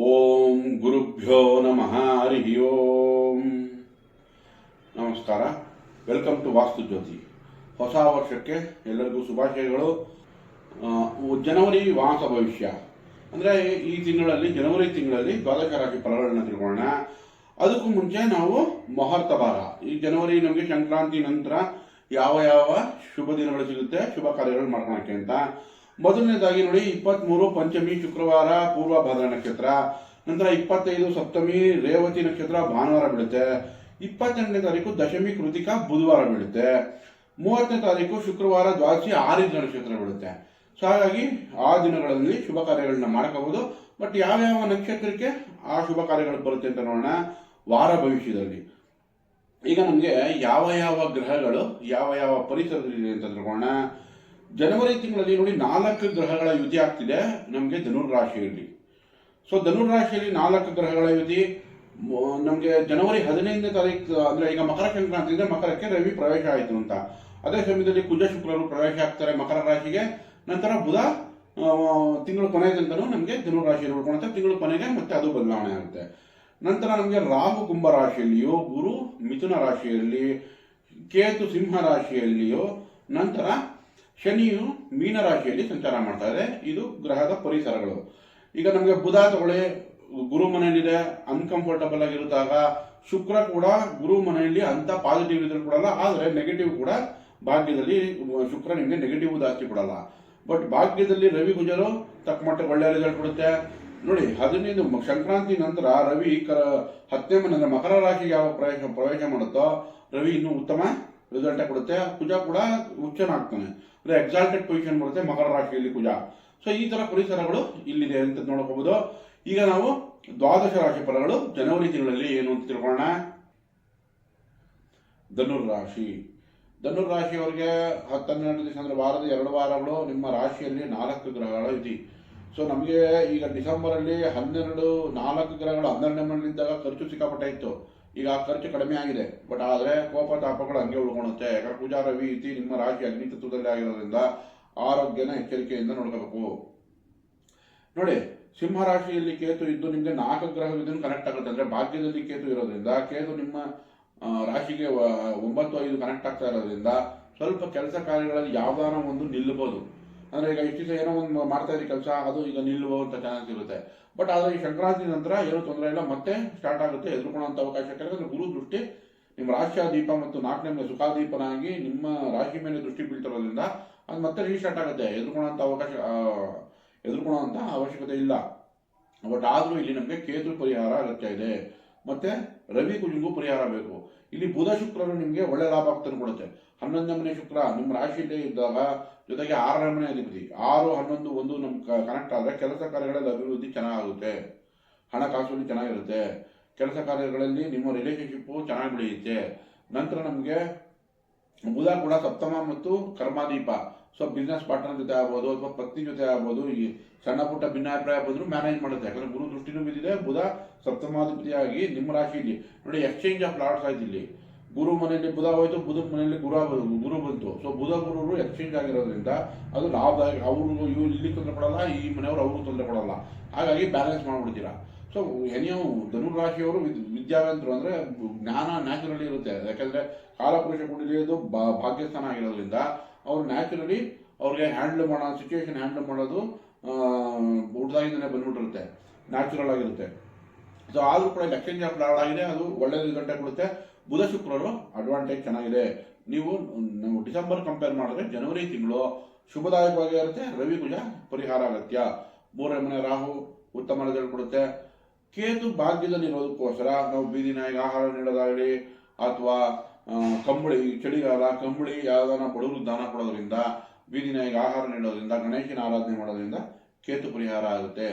ಓಂ ಗುರುಭ್ಯೋ ನಮಃ ಹರಿ ಓಂ. ನಮಸ್ಕಾರ. Welcome to Vastu Jyothi. ಹೊಸ ವರ್ಷಕ್ಕೆ ಎಲ್ಲರಿಗೂ ಶುಭಾಶಯಗಳು. ಜನವರಿ ವಾಸ ಭವಿಷ್ಯ. ಅಂದರೆ ಈ ತಿಂಗಳಲ್ಲಿ, ಜನವರಿ ತಿಂಗಳಲ್ಲಿ ದ್ವಾದಶ ರಾಶಿ ಫಲಗಳನ್ನ ತಿಳ್ಕೊಳ್ಳೋಣ. ಅದಕ್ಕೂ ಮುಂಚೆ ನಾವು ಮುಹೂರ್ತ ಭಾಗ ಈ ಜನವರಿ ನಮಗೆ ಸಂಕ್ರಾಂತಿ ನಂತರ ಯಾವ ಯಾವ ಶುಭ ದಿನಗಳು ಸಿಗುತ್ತೆ, ಶುಭ ಕಾರ್ಯಗಳು ಮಾಡ್ಕೊಳಕ್ಕೆ ಅಂತ. ಮೊದಲನೇದಾಗಿ ನೋಡಿ, ಇಪ್ಪತ್ಮೂರು ಪಂಚಮಿ ಶುಕ್ರವಾರ ಪೂರ್ವ ಭಾದ್ರ ನಕ್ಷತ್ರ, ನಂತರ ಇಪ್ಪತ್ತೈದು ಸಪ್ತಮಿ ರೇವತಿ ನಕ್ಷತ್ರ ಭಾನುವಾರ ಬೀಳುತ್ತೆ. ಇಪ್ಪತ್ತೆಂಟನೇ ತಾರೀಕು ದಶಮಿ ಕೃತಿಕಾ ಬುಧವಾರ ಬೀಳುತ್ತೆ. ಮೂವತ್ತನೇ ತಾರೀಕು ಶುಕ್ರವಾರ ದ್ವಾದಶಿ ಆರಿದ್ರ ನಕ್ಷತ್ರ ಬೀಳುತ್ತೆ. ಸೊ, ಹಾಗಾಗಿ ಆ ದಿನಗಳಲ್ಲಿ ಶುಭ ಕಾರ್ಯಗಳನ್ನ ಮಾಡ್ಕೋಬಹುದು ಬಟ್ ಯಾವ್ಯಾವ ನಕ್ಷತ್ರಕ್ಕೆ ಆ ಶುಭ ಕಾರ್ಯಗಳು ಬರುತ್ತೆ ಅಂತ ನೋಡೋಣ. ವಾರ ಭವಿಷ್ಯದಲ್ಲಿ. ಈಗ ನಮಗೆ ಯಾವ ಯಾವ ಗ್ರಹಗಳು, ಯಾವ ಯಾವ ಪರಿಸರದಲ್ಲಿದೆ ಅಂತ ತಿಳ್ಕೊಳ್ಳೋಣ. ಜನವರಿ ತಿಂಗಳಲ್ಲಿ ನೋಡಿ ನಾಲ್ಕು ಗ್ರಹಗಳ ಯುತಿ ಆಗ್ತಿದೆ, ನಮಗೆ ಧನುರ್ ರಾಶಿಯಲ್ಲಿ ಸೊ ಧನುರ್ ರಾಶಿಯಲ್ಲಿ ನಾಲ್ಕು ಗ್ರಹಗಳ ಯುತಿ ನಮಗೆ ಜನವರಿ ಹದಿನೈದನೇ ತಾರೀಕು ಅಂದರೆ ಈಗ ಮಕರ ಸಂಕ್ರಾಂತಿ ಇದೆ ಮಕರಕ್ಕೆ ರವಿ ಪ್ರವೇಶ ಆಯಿತು ಅಂತ. ಅದೇ ಸಮಯದಲ್ಲಿ ಕುಜ ಶುಕ್ರರು ಪ್ರವೇಶ ಆಗ್ತಾರೆ ಮಕರ ರಾಶಿಗೆ. ನಂತರ ಬುಧ ತಿಂಗಳು ಕೊನೆ ನಮಗೆ ಧನು ರಾಶಿಯಲ್ಲಿ ಉಳ್ಕೊಳುತ್ತೆ ತಿಂಗಳ ಕೊನೆಗೆ ಮತ್ತೆ ಅದು ಬದಲಾವಣೆ ಆಗುತ್ತೆ. ನಂತರ ನಮಗೆ ರಾಹು ಕುಂಭ ರಾಶಿಯಲ್ಲಿಯೋ, ಗುರು ಮಿಥುನ ರಾಶಿಯಲ್ಲಿ ಕೇತು ಸಿಂಹ ರಾಶಿಯಲ್ಲಿಯೋ, ನಂತರ ಶನಿಯು ಮೀನ ರಾಶಿಯಲ್ಲಿ ಸಂಚಾರ ಮಾಡ್ತಾ ಇದೆ. ಇದು ಗ್ರಹದ ಪರಿಸರಗಳು. ಈಗ ನಮಗೆ ಬುಧ ತಗೊಳ್ಳಿ, ಗುರು ಮನೆಯಲ್ಲಿದೆ ಅನ್ಕಂಫರ್ಟಬಲ್ ಆಗಿರುತ್ತಾಗ ಶುಕ್ರ ಕೂಡ ಗುರು ಮನೆಯಲ್ಲಿ ಅಂತ ಪಾಸಿಟಿವ್ ರಿಸಲ್ಟ್ ಕೊಡಲ್ಲ, ಆದರೆ ನೆಗೆಟಿವ್ ಕೂಡ ಭಾಗ್ಯದಲ್ಲಿ ಶುಕ್ರ ನಿಮಗೆ ನೆಗೆಟಿವ್ ಜಾಸ್ತಿ ಕೊಡಲ್ಲ. ಬಟ್ ಭಾಗ್ಯದಲ್ಲಿ ರವಿ ಗುಜರು, ತಕ್ಕ ಮಟ್ಟ ಒಳ್ಳೆ ರಿಸಲ್ಟ್ ಕೊಡುತ್ತೆ. ನೋಡಿ, ಹದಿನೈದು ಸಂಕ್ರಾಂತಿ ನಂತರ ರವಿ ಕ, ಹತ್ತನೇ ಮನೆ ಮಕರ ರಾಶಿಗೆ ಯಾವ ಪ್ರವೇಶ ಪ್ರವೇಶ ಮಾಡುತ್ತೋ, ರವಿ ಇನ್ನೂ ಉತ್ತಮ ರಿಸಲ್ಟ್ ಕೊಡುತ್ತೆ, ಕುಜ ಕೂಡ ಉಚ್ಚನಾಗ್ತಾನೆ ಅಂದ್ರೆ ಎಕ್ಸಾಲ್ಟೆಡ್ ಪೊಸಿಷನ್ ಬರುತ್ತೆ, ಮಕರ ರಾಶಿಯಲ್ಲಿ ಕುಜ. ಸೊ ಈ ತರ ಪರಿಸರಗಳು ಇಲ್ಲಿದೆ ಅಂತ ನೋಡಬಹುದು ಈಗ ನಾವು ದ್ವಾದಶ ರಾಶಿ ಫಲಗಳು ಜನವರಿ ತಿಂಗಳಲ್ಲಿ ಏನು ಅಂತ ತಿಳ್ಕೊಳ್ಳೋಣ. ಧನುರ್ ರಾಶಿ. ಧನುರ್ ಹತ್ತೆರಡು ದಿವಸ ಅಂದ್ರೆ ವಾರದ ಎರಡು ವಾರಗಳು ನಿಮ್ಮ ರಾಶಿಯಲ್ಲಿ ನಾಲ್ಕು ಗ್ರಹಗಳ ಇದೆ. ಸೊ ನಮಗೆ ಈಗ ಡಿಸೆಂಬರಲ್ಲಿ ಹನ್ನೆರಡು, ನಾಲ್ಕು ಗ್ರಹಗಳು ಹನ್ನೆರಡನೇ ಮನೆಯಲ್ಲಿದ್ದಾಗ ಖರ್ಚು ಸಿಕ್ಕಾಪಟ್ಟೆ ಇತ್ತು. ಈಗ ಖರ್ಚು ಕಡಿಮೆ ಆಗಿದೆ. ಬಟ್ ಆದರೆ ಕೋಪ ತಾಪಗಳು ಹಂಗೆ ಉಳ್ಕೊಳುತ್ತೆ ಯಾಕಂದ್ರೆ ಪೂಜಾ ರವಿ ಇತಿ ನಿಮ್ಮ ರಾಶಿ ಅಗ್ನಿ ತತ್ವದಲ್ಲಿ ಆಗಿರೋದ್ರಿಂದ ಆರೋಗ್ಯನ ಎಚ್ಚರಿಕೆಯಿಂದ ನೋಡ್ಕೋಬೇಕು. ನೋಡಿ, ಸಿಂಹ ರಾಶಿಯಲ್ಲಿ ಕೇತು ಇದ್ದು ನಿಮಗೆ ನಾಲ್ಕು ಗ್ರಹವಿದ್ದು ಕನೆಕ್ಟ್ ಆಗುತ್ತೆ. ಅಂದರೆ ಭಾಗ್ಯದಲ್ಲಿ ಕೇತು ಇರೋದ್ರಿಂದ ಕೇತು ನಿಮ್ಮ ರಾಶಿಗೆ ಒಂಬತ್ತು ಐದು ಕನೆಕ್ಟ್ ಆಗ್ತಾ ಇರೋದ್ರಿಂದ ಸ್ವಲ್ಪ ಕೆಲಸ ಕಾರ್ಯಗಳಲ್ಲಿ ಯಾವ್ದಾನ ಒಂದು ನಿಲ್ಲಬಹುದು ಅಂದ್ರೆ ಈಗ ದಿವಸ ಏನೋ ಒಂದು ಮಾಡ್ತಾ ಇದ್ದೀವಿ ಕೆಲಸ, ಅದು ಈಗ ನಿಲ್ಲುವಂತ ಚಾನ್ಸ್ ಇರುತ್ತೆ. ಬಟ್ ಆದ್ರೆ ಈ ಸಂಕ್ರಾಂತಿ ನಂತರ ಏನೂ ತೊಂದರೆ ಇಲ್ಲ, ಮತ್ತೆ ಸ್ಟಾರ್ಟ್ ಆಗುತ್ತೆ, ಎದುರುಕೊಳ್ಳುವಂತ ಅವಕಾಶ ಯಾಕಂದ್ರೆ ಗುರು ದೃಷ್ಟಿ. ನಿಮ್ಮ ರಾಶಿಯ ದೀಪ ಮತ್ತು ನಾಲ್ಕನೇ ಸುಖಾದೀಪನಾಗಿ ನಿಮ್ಮ ರಾಶಿ ಮೇಲೆ ದೃಷ್ಟಿ ಬೀಳ್ತಿರೋದ್ರಿಂದ ಅದು ಮತ್ತೆ ರೀಸ್ಟಾರ್ಟ್ ಆಗುತ್ತೆ. ಎದುರುಕೊಳ್ಳುವಂತ ಅವಕಾಶ ಎದುರುಕೊಳ್ಳುವಂತ ಅವಶ್ಯಕತೆ ಇಲ್ಲ. ಬಟ್ ಆದ್ರೂ ಇಲ್ಲಿ ನಮಗೆ ಕೇತು ಪರಿಹಾರ ಅಗತ್ಯ ಇದೆ. ಮತ್ತೆ ರವಿ ಕುಜಿಗೂ ಪರಿಹಾರ ಬೇಕು. ಇಲ್ಲಿ ಬುಧ ಶುಕ್ರನು ನಿಮಗೆ ಒಳ್ಳೆ ಲಾಭ ಆಗ್ತಾನೆ ಕೊಡುತ್ತೆ ಹನ್ನೊಂದನೇ ಮನೆ ಶುಕ್ರ, ನಿಮ್ಮ ರಾಶಿಯಲ್ಲಿ ಇದ್ದಾಗ ಜೊತೆಗೆ ಆರನೇ ಅಧಿಪತಿ ಆರು, ಹನ್ನೊಂದು, ಒಂದು ನಮ್ ಕನೆಕ್ಟ್ ಆದ್ರೆ ಕೆಲಸ ಕಾರ್ಯಗಳಲ್ಲಿ ಅಭಿವೃದ್ಧಿ ಚೆನ್ನಾಗುತ್ತೆ. ಹಣಕಾಸು ಚೆನ್ನಾಗಿರುತ್ತೆ. ಕೆಲಸ ಕಾರ್ಯಗಳಲ್ಲಿ ನಿಮ್ಮ ರಿಲೇಶನ್ಶಿಪ್ ಚೆನ್ನಾಗಿ ಬೆಳೆಯುತ್ತೆ. ನಂತರ ನಮಗೆ ಬುಧ ಕೂಡ ಸಪ್ತಮ ಮತ್ತು ಕರ್ಮಾದೀಪ. ಸೊ ಬಿಸ್ನೆಸ್ ಪಾರ್ಟ್ನರ್ ಜೊತೆ ಆಗ್ಬೋದು ಅಥವಾ ಪತ್ನಿ ಜೊತೆ ಆಗ್ಬೋದು. ಈ ಸಣ್ಣ ಪುಟ್ಟ ಭಿನ್ನಾಭಿಪ್ರಾಯ ಬಂದರೂ ಮ್ಯಾನೇಜ್ ಮಾಡುತ್ತೆ. ಯಾಕಂದ್ರೆ ಗುರು ದೃಷ್ಟಿನೂ ಬಿದ್ದಿದೆ, ಬುಧ ಸಪ್ತಮಾಧಿಪತಿಯಾಗಿ ನಿಮ್ಮ ರಾಶಿಯಲ್ಲಿ. ನೋಡಿ ಎಕ್ಸ್ಚೇಂಜ್ ಆಫ್ ಲಾರ್ಡ್ಸ್ ಆಯ್ತು ಇಲ್ಲಿ. ಗುರು ಮನೆಯಲ್ಲಿ ಬುಧ ಹೋಯ್ತು ಬುಧ ಮನೆಯಲ್ಲಿ ಗುರು ಆಗೋದು ಗುರು ಬಂತು. ಸೊ ಬುಧ ಗುರುರು ಎಕ್ಸ್ಚೇಂಜ್ ಆಗಿರೋದ್ರಿಂದ ಅದು ಲಾಭದಾಯಕ, ಅವ್ರಿಗೂ ಇವ್ರು ಇಲ್ಲಿ ತೊಂದರೆ ಕೊಡಲ್ಲ ಈ ಮನೆಯವರು ಅವ್ರಿಗೂ ತೊಂದರೆ ಕೊಡಲ್ಲ ಹಾಗಾಗಿ ಬ್ಯಾಲೆನ್ಸ್ ಮಾಡ್ಬಿಡ್ತೀರಾ. ಸೊ ಎನಿಯೋ ಧನುರಾಶಿಯವರು ವಿದ್- ವಿದ್ಯಾವಂತರು ಅಂದ್ರೆ ಜ್ಞಾನ ನ್ಯಾಚುರಲಿ ಇರುತ್ತೆ. ಯಾಕಂದ್ರೆ ಕಾಲಪುರುಷ ಕುಂಡಲಿಯದು ಬಾ- ಭಾಗ್ಯಸ್ಥಾನ ಆಗಿರೋದ್ರಿಂದ ಅವ್ರು ನ್ಯಾಚುರಲಿ ಅವ್ರಿಗೆ ಹ್ಯಾಂಡಲ್ ಮಾಡೋ ಸಿಚುವೇಶನ್ ಹ್ಯಾಂಡಲ್ ಮಾಡೋದು ಹುಡ್ದಾಗಿಂದನೇ ಬಂದ್ಬಿಟ್ಟಿರುತ್ತೆ. ನ್ಯಾಚುರಲ್ ಆಗಿರುತ್ತೆ. ಸೊ ಆದರೂ ಕೂಡ ಎಕ್ಸ್ಚೇಂಜ್ ಆಫ್ ಆಗಿದೆ, ಅದು ಒಳ್ಳೆ ರಿಸಲ್ಟೇ ಕೊಡುತ್ತೆ. ಬುಧ ಶುಕ್ರರು ಅಡ್ವಾಂಟೇಜ್ ಚೆನ್ನಾಗಿದೆ. ನೀವು, ನಾವು ಡಿಸೆಂಬರ್ ಕಂಪೇರ್ ಮಾಡಿದ್ರೆ ಜನವರಿ ತಿಂಗಳು ಶುಭದಾಯಕವಾಗಿ ಇರುತ್ತೆ, ರವಿ ಕುಜ ಪರಿಹಾರ ಅಗತ್ಯ. ಮೂರನೇ ಮನೆ ರಾಹು ಉತ್ತಮ ಕೊಡುತ್ತೆ. ಕೇತು ಭಾಗ್ಯದಲ್ಲಿ ಇರೋದಕ್ಕೋಸ್ಕರ ನಾವು ಬೀದಿ ನಾಯಿಗೆ ಆಹಾರ ನೀಡೋದಾಗಲಿ ಅಥವಾ ಕಂಬಳಿ, ಚಳಿಗಾಲ, ಕಂಬಳಿ ಯಾವ್ದಾನ ಬಡವರು ದಾನ ಕೊಡೋದ್ರಿಂದ, ಬೀದಿ ನಾಯಿಗೆ ಆಹಾರ ನೀಡೋದ್ರಿಂದ, ಗಣೇಶನ ಆರಾಧನೆ ಮಾಡೋದ್ರಿಂದ ಕೇತು ಪರಿಹಾರ ಆಗುತ್ತೆ.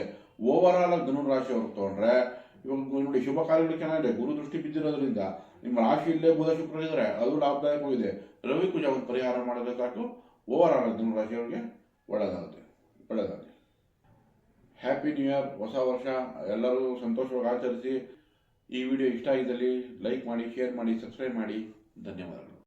ಓವರ್ ಆಲ್ ಆಗಿ ಧನು ರಾಶಿ ಅವ್ರು ತಗೊಂಡ್ರೆ ಇವಾಗ ನೋಡಿ, ಶುಭ ಕಾರ್ಯಗಳು ಚೆನ್ನಾಗಿದೆ ಗುರು ದೃಷ್ಟಿ ಬಿದ್ದಿರೋದ್ರಿಂದ ನಿಮ್ಮ ರಾಶಿಯಲ್ಲೇ ಬುಧ ಶುಕ್ರ ಇದ್ರೆ ಅದು ಲಾಭದಾಯಕವಾಗಿದೆ. ರವಿ ಕುಜ ಒಂದು ಪರಿಹಾರ ಮಾಡಿದ್ರೆ ಸಾಕು ಓವರ್ ಆಲ್ ಧನು ರಾಶಿಯವರಿಗೆ ಒಳ್ಳೆಯದಾಗುತ್ತೆ. ಒಳ್ಳೆಯದಾಗುತ್ತೆ. ಹ್ಯಾಪಿ ನ್ಯೂ ಇಯರ್ ಹೊಸ ವರ್ಷ, ಎಲ್ಲರೂ ಸಂತೋಷವಾಗಿ ಆಚರಿಸಿ. ಈ ವಿಡಿಯೋ ಇಷ್ಟ ಆಗಿದ್ದಲ್ಲಿ ಲೈಕ್ ಮಾಡಿ, ಶೇರ್ ಮಾಡಿ, ಸಬ್ಸ್ಕ್ರೈಬ್ ಮಾಡಿ. ಧನ್ಯವಾದಗಳು.